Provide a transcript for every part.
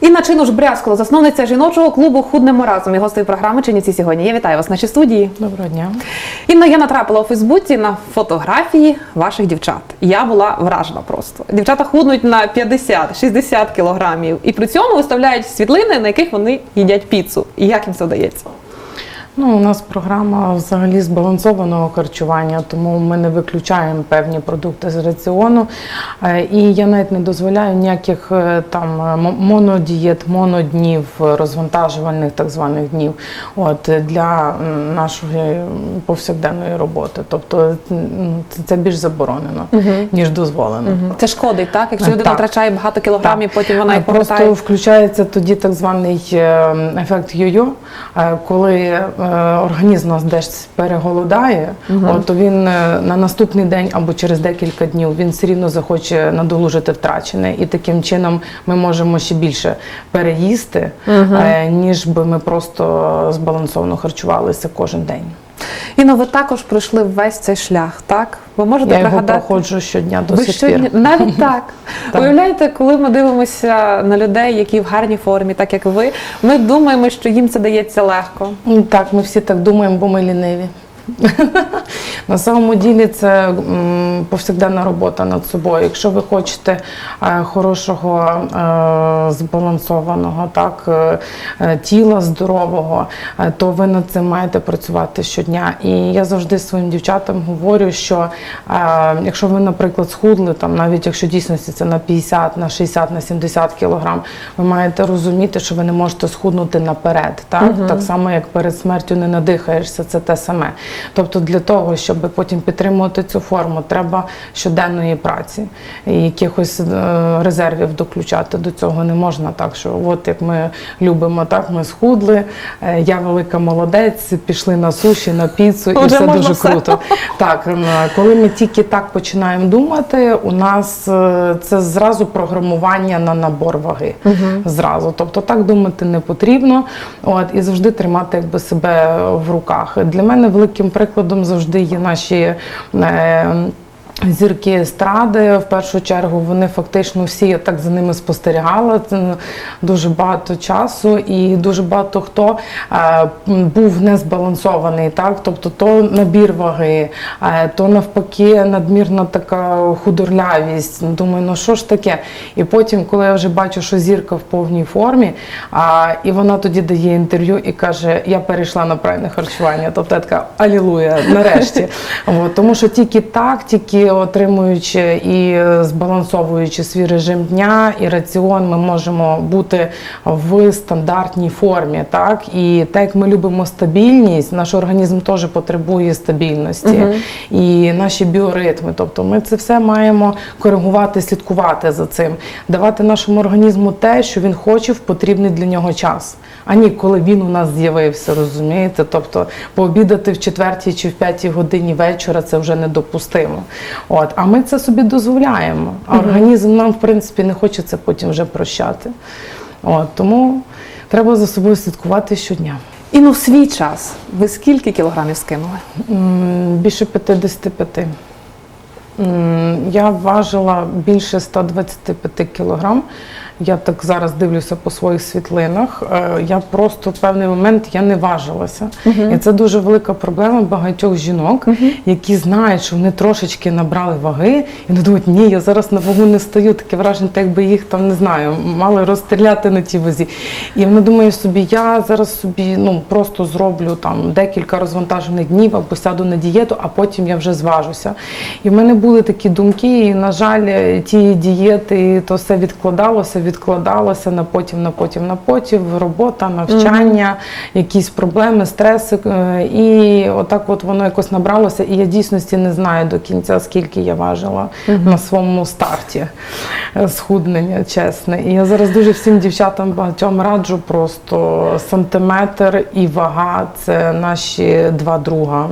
Інна Чинуш Брязкало, засновниця жіночого клубу Худнемо разом і гостею програми Чинівці сьогодні. Я вітаю вас в нашій студії. Доброго дня. Інна, я натрапила у Фейсбуці на фотографії ваших дівчат. Я була вражена просто. Дівчата худнуть на 50-60 кілограмів і при цьому виставляють світлини, на яких вони їдять піцу. І як їм це вдається? Ну, у нас програма взагалі збалансованого харчування, тому ми не виключаємо певні продукти з раціону. Е, І я навіть не дозволяю ніяких е, там е, монодієт, моноднів, розвантажувальних так званих днів от, для нашої повсякденної роботи. Тобто це- більш заборонено, ніж дозволено. Це шкодить, так? Якщо людина Так. втрачає багато кілограмів, Так. потім вона їх повертає. Просто включається тоді так званий ефект йо-йо, коли організм нас десь переголодає, от, то він е, на наступний день або через декілька днів він все рівно захоче надолужити втрачене. І таким чином ми можемо ще більше переїсти, угу. ніж би ми просто збалансовано харчувалися кожен день. Інно, ви також пройшли весь цей шлях, так? Ви можете Я його проходжу щодня до сих щодня- пір. навіть так. Так. Уявляєте, коли ми дивимося на людей, які в гарній формі, так як ви, ми думаємо, що їм це дається легко. Ну, Так, ми всі так думаємо, бо ми ліниві. На самому ділі це повсякденна робота над собою. Якщо ви хочете е, хорошого, е, збалансованого так, е, тіла, здорового, то ви над цим маєте працювати щодня. І я завжди своїм дівчатам говорю, що якщо ви, наприклад, схудли, там, навіть якщо дійсності це на 50, на 60, на 70 кілограм, ви маєте розуміти, що ви не можете схуднути наперед. Так, так само, як перед смертю не надихаєшся, це те саме. Тобто, для того, щоб потім підтримувати цю форму, треба щоденної праці і якихось е, резервів доключати до цього не можна так, що от як ми любимо, так ми схудли, е, я велика молодець, пішли на суші, на піцу, і все дуже все. круто. Так, коли ми тільки так починаємо думати, у нас е, це зразу програмування на набор ваги. Зразу. Тобто так думати не потрібно. От, і завжди тримати якби, себе в руках. Для мене великим прикладом завжди є наші. Е, Зірки естради в першу чергу вони фактично всі я так за ними спостерігала дуже багато часу, і дуже багато хто е, був незбалансований, так тобто то набір ваги, е, то навпаки надмірна така худорлявість. Думаю, ну що ж таке? І потім, коли я вже бачу, що зірка в повній формі, а, і вона тоді дає інтерв'ю і каже: Я перейшла на правильне харчування. Тобто я така алілуя, нарешті. От, тому що тільки так, тільки отримуючи і е, збалансовуючи свій режим дня і раціон, ми можемо бути в стандартній формі. Так? І так як ми любимо стабільність, наш організм теж потребує стабільності і наші біоритми. Тобто ми це все маємо коригувати, слідкувати за цим, давати нашому організму те, що він хоче в потрібний для нього час. А ні, коли він у нас з'явився, розумієте? Тобто пообідати в четвертій чи в п'ятій годині вечора це вже недопустимо. От, а ми це собі дозволяємо. А організм нам, в принципі, не хоче це потім вже прощати. От, тому треба за собою слідкувати щодня. Інно в свій час ви скільки кілограмів скинули? Більше 55. М, Я важила більше 125 кілограм. Я так зараз дивлюся по своїх світлинах. Е, Я просто в певний момент я не важилася. І це дуже велика проблема багатьох жінок, які знають, що вони трошечки набрали ваги, і вони думають, ні, я зараз на вагу не стою. Таке враження, так якби їх там не знаю, мали розстріляти на тій вазі. І вони думають собі, я зараз собі ну просто зроблю там декілька розвантажених днів або сяду на дієту, а потім я вже зважуся. І в мене були такі думки, і на жаль, ті дієти, то все відкладалося, відкладалося на потім, на потім, на потім, робота, навчання, якісь проблеми, стреси. е, І отак от воно якось набралося. І я дійсності не знаю до кінця, скільки я важила на своєму старті е, схуднення, чесне. І я зараз дуже всім дівчатам багатьом раджу просто сантиметр і вага це наші два друга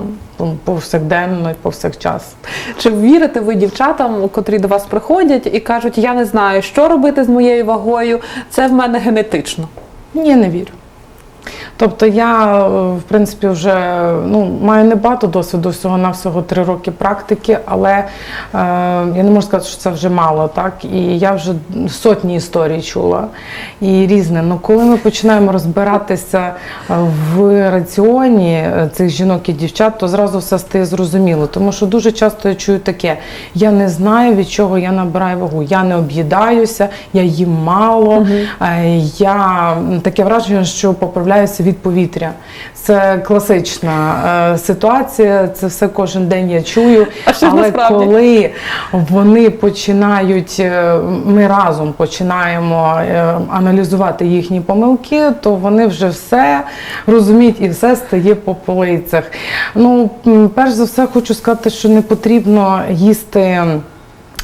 повсякденно і повсякчас. Чи вірите ви дівчатам, котрі до вас приходять і кажуть, я не знаю, що робити з моєю вагою, це в мене генетично? Ні, не вірю. Тобто я, в принципі, вже ну, маю небагато досвіду, всього на всього три роки практики, але е, я не можу сказати, що це вже мало, так? І я вже сотні історій чула і різне. Ну коли ми починаємо розбиратися е, в раціоні е, цих жінок і дівчат, то зразу все стає зрозуміло. Тому що дуже часто я чую таке: я не знаю, від чого я набираю вагу. Я не об'їдаюся, я їм мало. Е, Я таке враження, що поправляюся від повітря. Це класична е, ситуація. Це все кожен день я чую. А що Але насправді? коли вони починають, е, ми разом починаємо е, аналізувати їхні помилки, то вони вже все розуміють і все стає по полицях. Ну, м, перш за все, хочу сказати, що не потрібно їсти.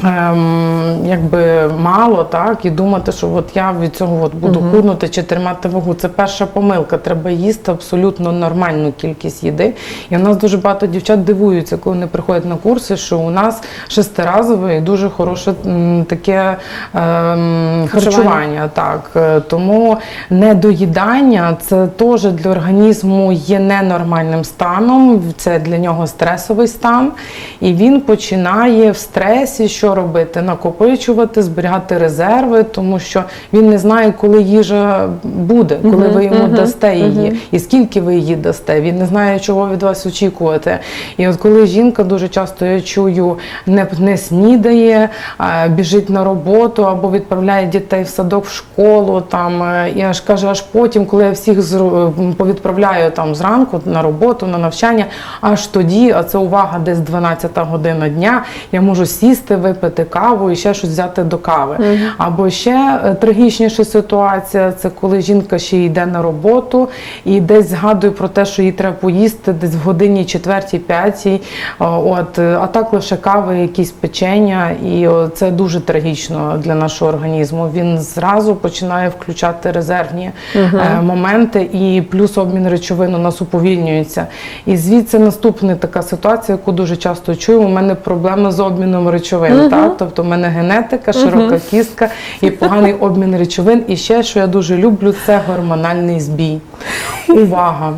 Ем, якби мало, так, і думати, що от я від цього от буду худнути чи тримати вагу. Це перша помилка. Треба їсти абсолютно нормальну кількість їди. І у нас дуже багато дівчат дивуються, коли вони приходять на курси, що у нас шестиразове і дуже хороше м, таке ем, харчування. Так. Е, Тому недоїдання це теж для організму є ненормальним станом, це для нього стресовий стан. І він починає в стресі що робити? Накопичувати, зберігати резерви, тому що він не знає, коли їжа буде, коли ви йому дасте її, і скільки ви її дасте. Він не знає, чого від вас очікувати. І от коли жінка дуже часто я чую, не, не снідає, а біжить на роботу або відправляє дітей в садок в школу, там е, і аж каже, аж потім, коли я всіх зру- повідправляю там зранку на роботу, на навчання, аж тоді, а це увага, десь 12 година дня, я можу сісти, випити каву і ще щось взяти до кави. Або ще е, трагічніша ситуація це коли жінка ще йде на роботу і десь згадує про те, що їй треба поїсти десь в годині четвертій, п'ятій. От, е, а так лише кави, якісь печення, і це дуже трагічно для нашого організму. Він зразу починає включати резервні е, моменти, і плюс обмін речовин у нас уповільнюється. І звідси наступна така ситуація, яку дуже часто чую. У мене проблеми з обміном речовин. Так? Тобто в мене генетика, широка кістка і поганий обмін речовин. І ще, що я дуже люблю, це гормональний збій. Увага!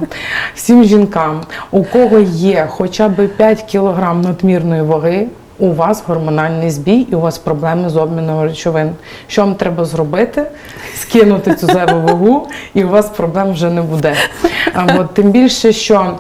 Всім жінкам, у кого є хоча б 5 кг надмірної ваги, у вас гормональний збій і у вас проблеми з обміном речовин. Що вам треба зробити? Скинути цю зайву вагу, і у вас проблем вже не буде. А от тим більше, що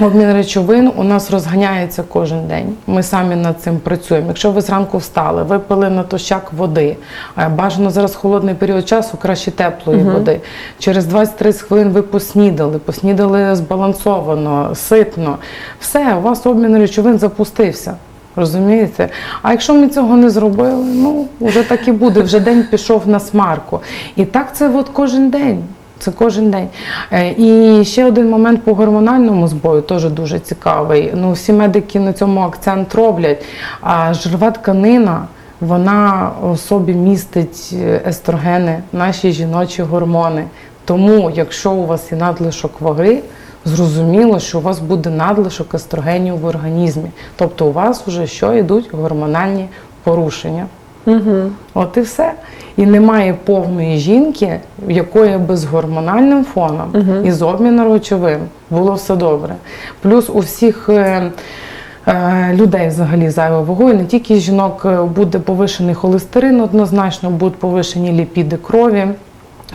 Обмін речовин у нас розганяється кожен день. Ми самі над цим працюємо. Якщо ви зранку встали, випили натощак води, е, бажано зараз холодний період часу, краще теплої води. Через 20-30 хвилин ви поснідали, поснідали збалансовано, ситно. Все, у вас обмін речовин запустився. Розумієте? А якщо ми цього не зробили, ну вже так і буде, вже день пішов на смарку. І так це от кожен день. Це кожен день. Е, І ще один момент по гормональному збою, теж дуже цікавий. Ну, всі медики на цьому акцент роблять. А жирова тканина, вона в собі містить е, естрогени, наші жіночі гормони. Тому, якщо у вас є надлишок ваги, зрозуміло, що у вас буде надлишок естрогенів в організмі. Тобто у вас вже що йдуть гормональні порушення. От і все. І немає повної жінки, в якої би з гормональним фоном і з обміном речовин було все добре. Плюс у всіх. е, е, Людей взагалі зайва вагою, не тільки жінок е, буде повишений холестерин, однозначно будуть повишені ліпіди крові.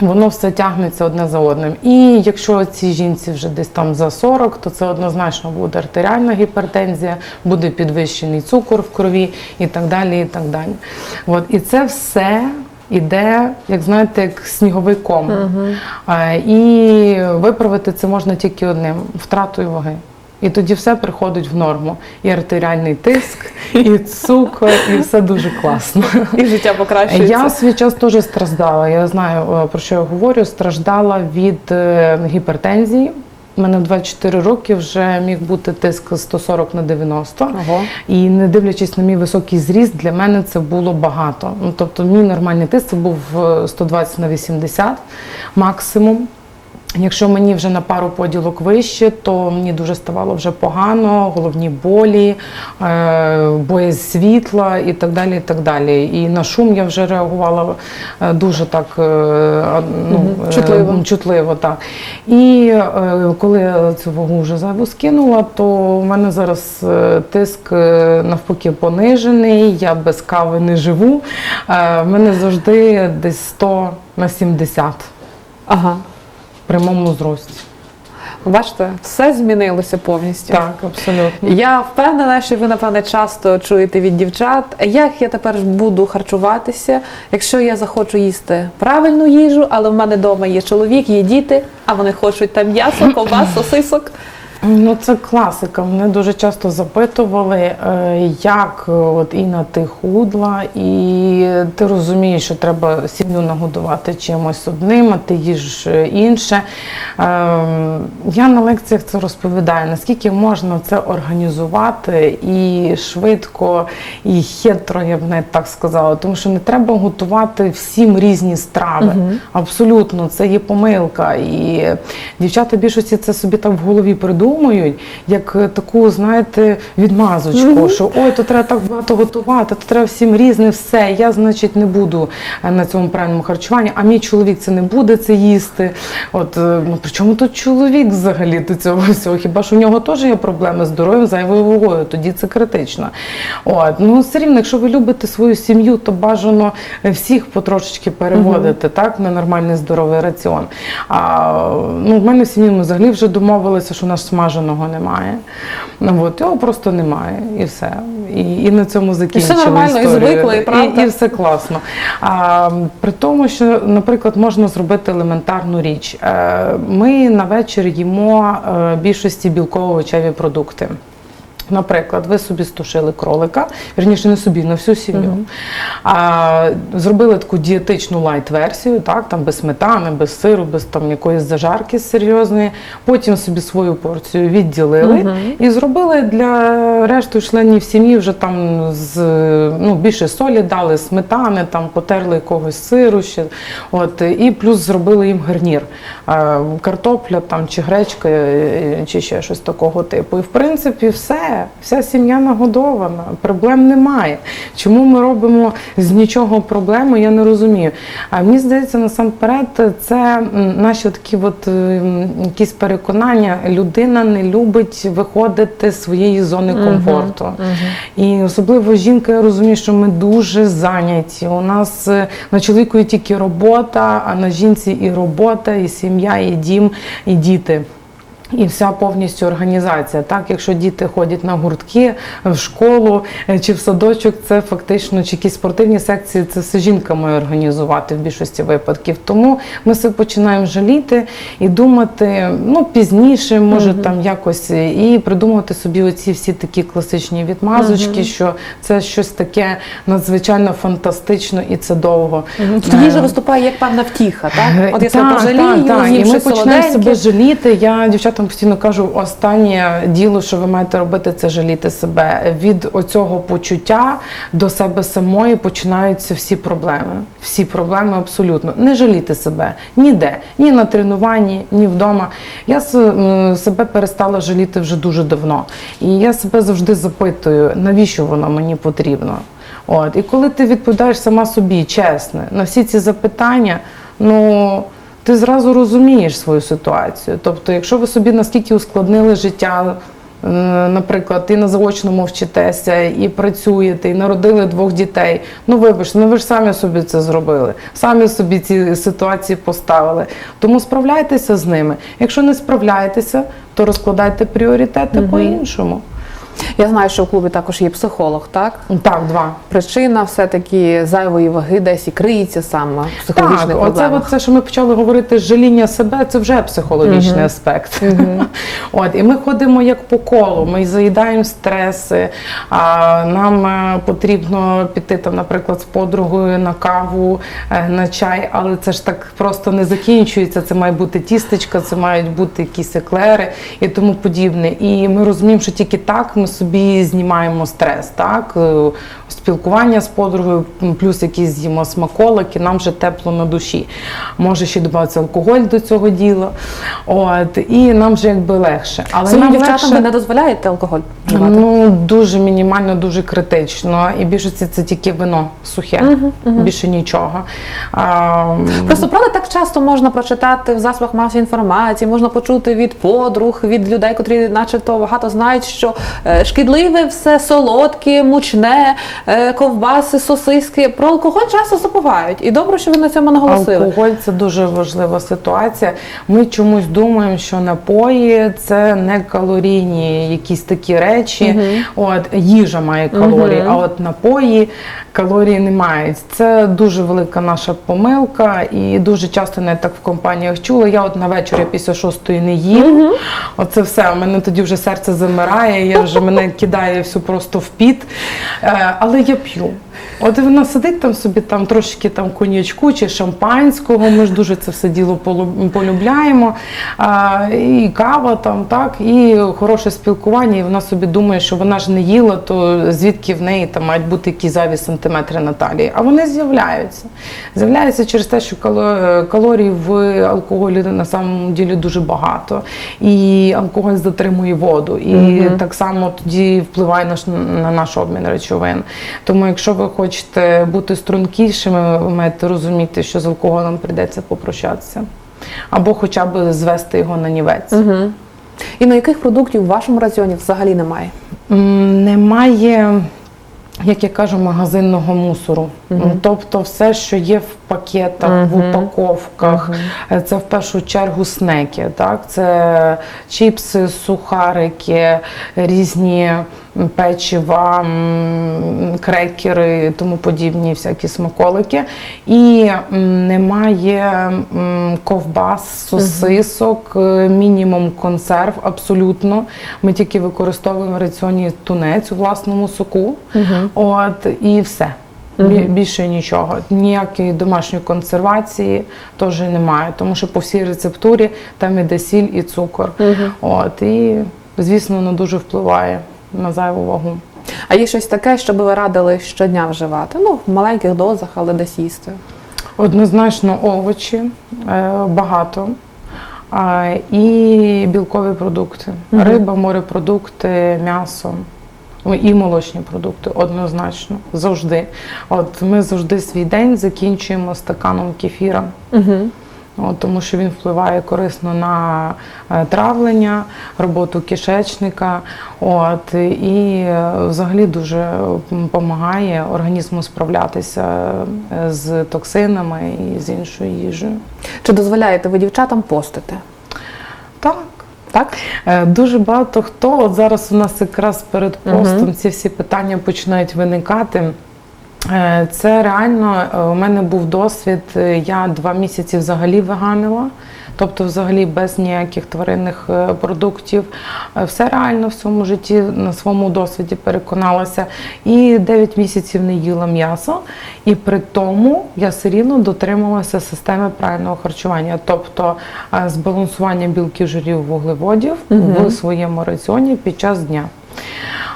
Воно все тягнеться одне за одним. І якщо цій жінці вже десь там за 40, то це однозначно буде артеріальна гіпертензія, буде підвищений цукор в крові і так далі. І так далі. От, і це все іде, як знаєте, як сніговий ком. Е, І виправити це можна тільки одним втратою ваги. І тоді все приходить в норму. І артеріальний тиск, і цукор, і все дуже класно. І життя покращується. Я свій час теж страждала. Я знаю е, про що я говорю. Страждала від е, гіпертензії. У мене в 24 роки вже міг бути тиск 140 на 90. Ого. І не дивлячись на мій високий зріст, для мене це було багато. Ну, тобто, мій нормальний тиск це був е, 120 на 80 максимум. Якщо мені вже на пару поділок вище, то мені дуже ставало вже погано, головні болі, е, боязнь світла і так далі. І так далі. І на шум я вже реагувала е, дуже так е, ну, чутливо. чутливо. Так. І коли я цю вагу вже зайву скинула, то в мене зараз тиск навпаки понижений, я без кави не живу. В мене завжди десь 100 на 70 Ага. Прямому зрості. Бачите, все змінилося повністю. Так, абсолютно. Я впевнена, що ви, напевне, часто чуєте від дівчат, як я тепер буду харчуватися, якщо я захочу їсти правильну їжу, але в мене вдома є чоловік, є діти, а вони хочуть там м'ясо, ковбас, сосисок. Ну, це класика. Мене дуже часто запитували, е, як е, от Інна ти худла, і ти розумієш, що треба сім'ю нагодувати чимось одним, а ти їж е, інше. Ем, Я на лекціях це розповідаю, наскільки можна це організувати і швидко, і хитро, я б навіть так сказала, тому що не треба готувати всім різні страви. Абсолютно, це є помилка. І дівчата більшості це собі так в голові придумують, як е, таку, знаєте, відмазочку, що ой, то треба так багато готувати, то треба всім різне все. Я, значить, не буду е, на цьому правильному харчуванні, а мій чоловік це не буде це їсти. От е, ну при чому тут чоловік взагалі до цього всього? Хіба ж у нього теж є проблеми з здоров'ям, зайвою вагою? Тоді це критично. От ну все рівно, якщо ви любите свою сім'ю, то бажано всіх потрошечки переводити так на нормальний здоровий раціон. А ну в мене в сім'ї ми взагалі вже домовилися, що у нас смаженого немає. Ну от його просто немає, і все. І, і на цьому закінчили нормально, і звикли, і правда. і все класно. А, при тому, що, наприклад, можна зробити елементарну річ. Е, Ми на вечір їмо е, більшості білково-овочеві продукти. Наприклад, ви собі стушили кролика, вірніше не собі, на всю сім'ю. А, зробили таку дієтичну лайт-версію, так, там без сметани, без сиру, без там якоїсь зажарки серйозної. Потім собі свою порцію відділили і зробили для решти членів сім'ї вже там з ну, більше солі дали, сметани, там потерли якогось сиру ще. От, і плюс зробили їм гарнір. Е, Картопля там, чи гречка, е, чи ще щось такого типу. І в принципі все, вся сім'я нагодована, проблем немає. Чому ми робимо з нічого проблему, я не розумію. А мені здається, насамперед, це наші такі от, е, якісь переконання. Людина не любить виходити з своєї зони комфорту. І особливо жінка, я розумію, що ми дуже зайняті. У нас е, на чоловіку є тільки робота, а на жінці і робота, і сім'я, і дім, і діти. І вся повністю організація. Так, якщо діти ходять на гуртки в школу е, чи в садочок, це фактично чи якісь спортивні секції, це все жінка має організувати в більшості випадків. Тому ми себе починаємо жаліти і думати ну пізніше, може там якось і придумувати собі оці всі такі класичні відмазочки, що це щось таке надзвичайно фантастично і це довго. Тобто їжа виступає як певна втіха, так? От я себе Е, Так, пожалію, так, так. І ми починаємо себе жаліти. Я дівчатам постійно кажу, останнє діло, що ви маєте робити, це жаліти себе. Від оцього почуття до себе самої починаються всі проблеми. Всі проблеми абсолютно. Не жаліти себе ніде, ні на тренуванні, ні вдома. Я себе перестала жаліти вже дуже давно. І я себе завжди запитую, навіщо воно мені потрібно. От, і коли ти відповідаєш сама собі чесно на всі ці запитання, ну ти зразу розумієш свою ситуацію. Тобто, якщо ви собі наскільки ускладнили життя, е, наприклад, і на заочному вчитеся, і працюєте, і народили двох дітей. Ну вибачте, ну ви ж самі собі це зробили, самі собі ці ситуації поставили. Тому справляйтеся з ними. Якщо не справляєтеся, то розкладайте пріоритети по-іншому. Я знаю, що в клубі також є психолог, так? Так, два. Причина все-таки зайвої ваги десь і криється саме в психологічних Так, оце проблемах. от це, що ми почали говорити, жаління себе, це вже психологічний аспект. От, і ми ходимо як по колу, ми заїдаємо стреси, а нам е, потрібно піти, там, наприклад, з подругою на каву, е, на чай, але це ж так просто не закінчується. Це має бути тістечка, це мають бути якісь еклери і тому подібне. І ми розуміємо, що тільки так ми собі знімаємо стрес, так? Спілкування з подругою, плюс якісь з'їмо смаколики, нам вже тепло на душі. Може ще додаватися алкоголь до цього діла. От, і нам вже якби легше. Але Своїм нам дівчатам ви не дозволяєте алкоголь вживати? Ну, дуже мінімально, дуже критично. І більшості це тільки вино сухе, більше нічого. А, Просто правда так часто можна прочитати в засобах масової інформації, можна почути від подруг, від людей, котрі начебто багато знають, що е, шкідливе все солодке, мучне, е, ковбаси, сосиски. Про алкоголь часто забувають. І добре, що ви на цьому наголосили. Алкоголь це дуже важлива ситуація. Ми чомусь думаємо, що напої це не калорійні якісь такі речі. От їжа має калорії, а от напої калорії не мають. Це дуже велика наша помилка, і дуже часто не так в компаніях чула. Я от на вечір після шостої не їм. Оце все. У мене тоді вже серце замирає. Я вже мене кидає всю просто в піт. Е, але я п'ю. От вона сидить там собі, там трошки там коньячку чи шампанського. Ми ж дуже це все діло полюбляємо. А, і кава там, так, і хороше спілкування. І вона собі думає, що вона ж не їла, то звідки в неї там мають бути якісь зайві сантиметри на талії. А вони з'являються. З'являються через те, що кало- калорій в алкоголі на самому ділі дуже багато. І алкоголь затримує воду. І так само тоді впливає наш, на наш обмін речовин. Тому, якщо ви хочете бути стрункішими, ви маєте розуміти, що з алкоголем прийдеться попрощатися. Або хоча б звести його на нівець. І на яких продуктів в вашому раціоні взагалі немає? М, Немає, як я кажу, магазинного мусору. Тобто все, що є в пакетах, в упаковках, е, це в першу чергу снеки. Так? Це чіпси, сухарики, різні печива, крекери, тому подібні всякі смаколики. І немає ковбас, сосисок, е, мінімум консерв абсолютно. Ми тільки використовуємо в раціоні тунець у власному соку. От і все. Бі- Більше нічого. Ніякої домашньої консервації теж немає, тому що по всій рецептурі там іде сіль і цукор. От і звісно, воно дуже впливає на зайву вагу. А є щось таке, що би ви радили щодня вживати? Ну, в маленьких дозах, але десь їсти. Однозначно овочі е, багато. І білкові продукти. Риба, морепродукти, м'ясо. Ну, І молочні продукти однозначно завжди. От ми завжди свій день закінчуємо стаканом кефіра. Угу. От, тому що він впливає корисно на е, травлення, роботу кишечника. От, і е, взагалі дуже допомагає організму справлятися е, з токсинами і з іншою їжею. Чи дозволяєте ви дівчатам постити? Так. Так? Е, Дуже багато хто от зараз у нас якраз перед постом ці всі питання починають виникати. Е, Це реально е, у мене був досвід. е, Я два місяці взагалі веганила, тобто взагалі без ніяких тваринних продуктів. Все реально в своєму житті на своєму досвіді переконалася. І 9 місяців не їла м'ясо. І при тому я все рівно дотримувалася системи правильного харчування, тобто збалансування білків, жирів, вуглеводів в своєму раціоні під час дня.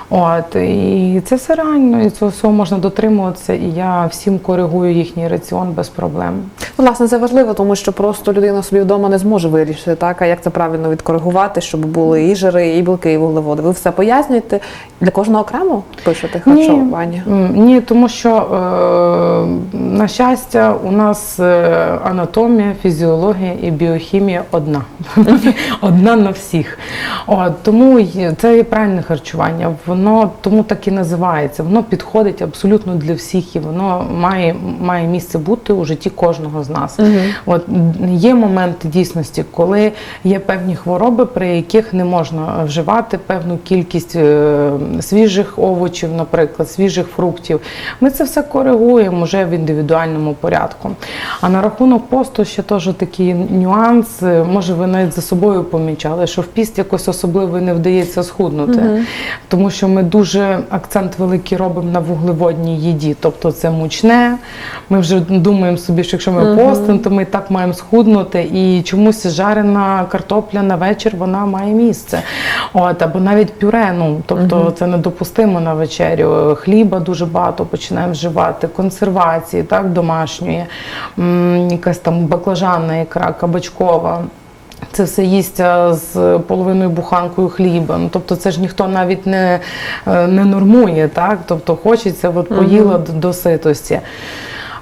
От і це все реально, і цього всього можна дотримуватися. І я всім коригую їхній раціон без проблем. Ну, Власне, це важливо, тому що просто людина собі вдома не зможе вирішити, так, а як це правильно відкоригувати, щоб були і жири, і білки, і вуглеводи. Ви все пояснюєте для кожного окремо пишете харчування? М, Ні, тому що е, на щастя, у нас е, анатомія, фізіологія і біохімія одна. одна на всіх. От, тому це є правильне харчування. Воно тому так і називається. Воно підходить абсолютно для всіх і воно має, має місце бути у житті кожного з нас. От є моменти дійсності, коли є певні хвороби, при яких не можна вживати певну кількість е, свіжих овочів, наприклад, свіжих фруктів. Ми це все коригуємо вже в індивідуальному порядку. А на рахунок посту ще теж такий нюанс. Е, Може, ви навіть за собою помічали, що в піст якось особливо не вдається схуднути, тому що що ми дуже акцент великий робимо на вуглеводній їді. Тобто це мучне. Ми вже думаємо собі, що якщо ми постимо, то ми і так маємо схуднути. І чомусь жарена картопля на вечір вона має місце. От, або навіть пюре. Ну, тобто це недопустимо на вечерю. Хліба дуже багато починаємо вживати, консервації, так, домашньої, якась там баклажанна ікра, кабачкова. Це все їсться з половиною буханкою хліба. Ну, тобто це ж ніхто навіть не, е, не нормує, так? Тобто хочеться, от поїла до, до ситості.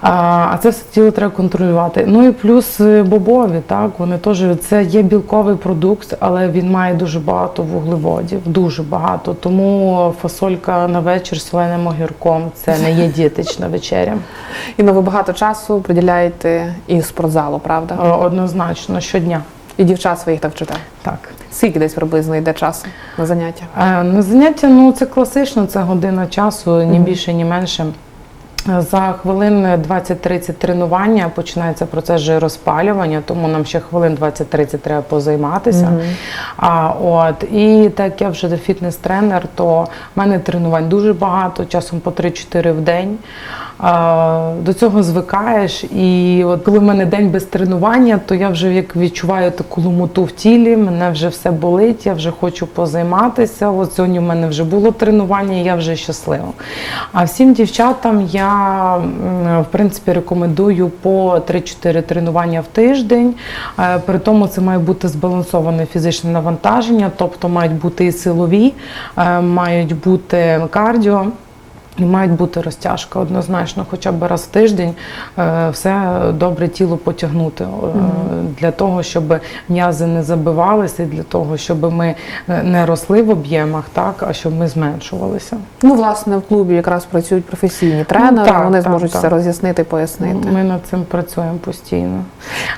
А, а це все тіло треба контролювати. Ну і плюс е, бобові, так, вони теж це є білковий продукт, але він має дуже багато вуглеводів, дуже багато. Тому фасолька на вечір з соленим огірком це не є дієтична вечеря. І ну, ви багато часу приділяєте і спортзалу, правда? Е, Однозначно, щодня. І дівчат своїх так вчите. Так. Скільки десь приблизно йде часу на заняття? Е, На заняття ну це класично, це година часу, ні більше, ні менше. За хвилин 20-30 тренування починається процес жироспалювання, тому нам ще хвилин 20-30 треба позайматися. А, от, і так я вже фітнес-тренер, то в мене тренувань дуже багато, часом по 3-4 в день. До цього звикаєш, і от коли в мене день без тренування, то я вже як відчуваю таку ломоту в тілі, мене вже все болить, я вже хочу позайматися. От сьогодні в мене вже було тренування, і я вже щаслива. А всім дівчатам я в принципі рекомендую по 3-4 тренування в тиждень. Е, При тому це має бути збалансоване фізичне навантаження, тобто мають бути і силові, е, мають бути кардіо. І мають бути розтяжка однозначно, хоча б раз в тиждень е, все добре тіло потягнути е, для того, щоб м'язи не забивалися, і для того, щоб ми не росли в об'ємах, так а щоб ми зменшувалися. Ну, власне, в клубі якраз працюють професійні тренери, Ну, так, вони так, зможуть так. все роз'яснити, пояснити. Ми над цим працюємо постійно.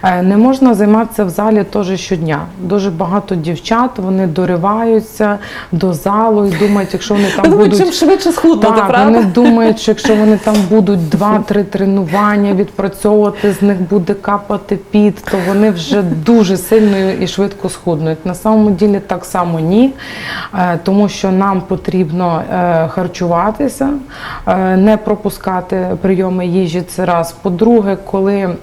Е, Не можна займатися в залі теж щодня. Дуже багато дівчат вони дориваються до залу і думають, якщо вони там будуть чим швидше схуднути, правда? Вони думають, що якщо вони там будуть два-три тренування відпрацьовувати, з них буде капати під, то вони вже дуже сильно і швидко схуднуть. На самому ділі так само ні, Е, тому що нам потрібно е, харчуватися, е, не пропускати прийоми їжі. Це раз. По-друге, коли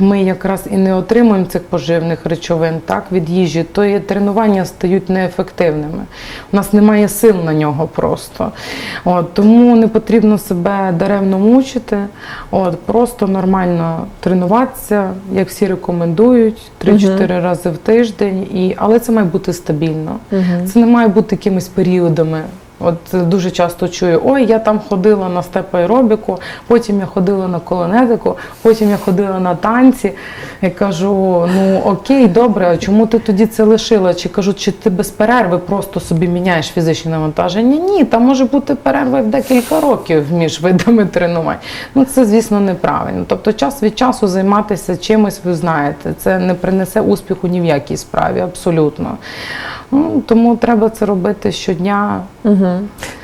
ми якраз і не отримуємо цих поживних речовин так, від їжі, то і тренування стають неефективними. У нас немає сил на нього просто. От, тому не потрібно себе даремно мучити. От, просто нормально тренуватися, як всі рекомендують, 3-4 рази в тиждень. І, але це має бути стабільно. Це не має бути якимись періодами. От е, дуже часто чую, ой, я там ходила на степ-аеробіку, потім я ходила на колонетику, потім я ходила на танці. Я кажу, ну окей, добре, а чому ти тоді це лишила? Чи кажу, чи ти без перерви просто собі міняєш фізичні навантаження? Ні, там може бути перерва в декілька років між видами тренувань. Ну це, звісно, неправильно. Тобто час від часу займатися чимось, ви знаєте, це не принесе успіху ні в якій справі, абсолютно. Ну, тому треба це робити щодня. Угу.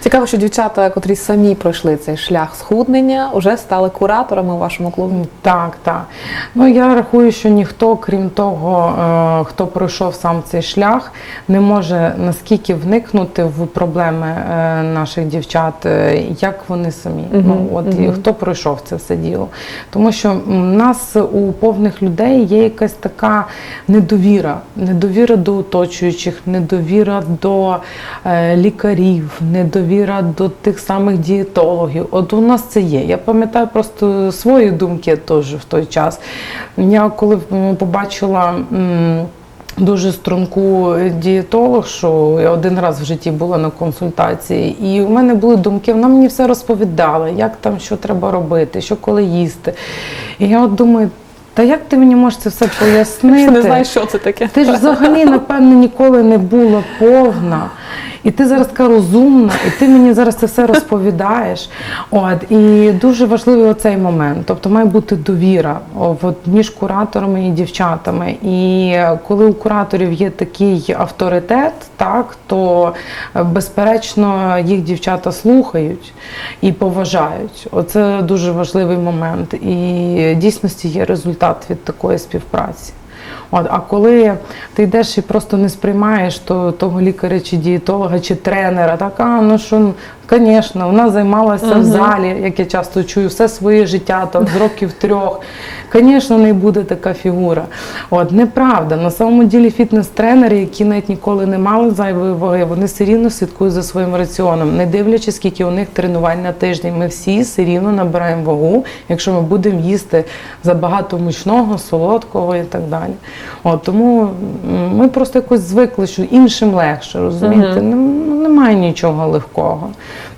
Цікаво, що дівчата, котрі самі пройшли цей шлях схуднення, вже стали кураторами у вашому клубі. Так, так. Ну я рахую, що ніхто, крім того, е, хто пройшов сам цей шлях, не може наскільки вникнути в проблеми е, наших дівчат, е, як вони самі. Ну от і хто пройшов це все діло. Тому що в нас у повних людей є якась така недовіра, недовіра до оточуючих, недовіра до лікарів, недовіра до тих самих дієтологів. От у нас це є. Я пам'ятаю просто свої думки теж в той час. Я коли побачила. Дуже струнку дієтолог, що я один раз в житті була на консультації, і у мене були думки, вона мені все розповідала, як там що треба робити, що коли їсти. І я от думаю, та як ти мені можеш це все пояснити? Що не знаєш, що це таке? Ти ж взагалі, напевно, ніколи не була повна. І ти зараз така розумна, і ти мені зараз це все розповідаєш. От, і дуже важливий оцей момент. Тобто має бути довіра от, між кураторами і дівчатами. І коли у кураторів є такий авторитет, так, то е, безперечно їх дівчата слухають і поважають. Оце дуже важливий момент. І дійсності є результат від такої співпраці. От, а коли ти йдеш і просто не сприймаєш то, того лікаря чи дієтолога, чи тренера, так, а, ну що, звісно, вона займалася в залі, як я часто чую, все своє життя, там, з років трьох. Звісно, не буде така фігура. От, неправда. На самому ділі фітнес-тренери, які навіть ніколи не мали зайвої ваги, вони все рівно слідкують за своїм раціоном, не дивлячись, скільки у них тренувань на тиждень. Ми всі все рівно набираємо вагу, якщо ми будемо їсти забагато мучного, солодкого і так далі. От, тому ми просто якось звикли, що іншим легше, розумієте? Ну, Немає нічого легкого.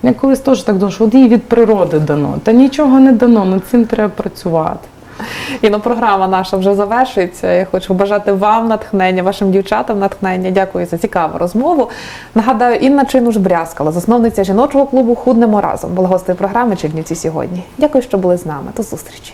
Я колись теж так думала, що от їй від природи дано. Та нічого не дано, над цим треба працювати. І ну, програма наша вже завершується. Я хочу побажати вам натхнення, вашим дівчатам натхнення. Дякую за цікаву розмову. Нагадаю, Інна Чинуш брязкала, засновниця жіночого клубу Худнемо разом. Була гостею програми Чернівці сьогодні. Дякую, що були з нами. До зустрічі.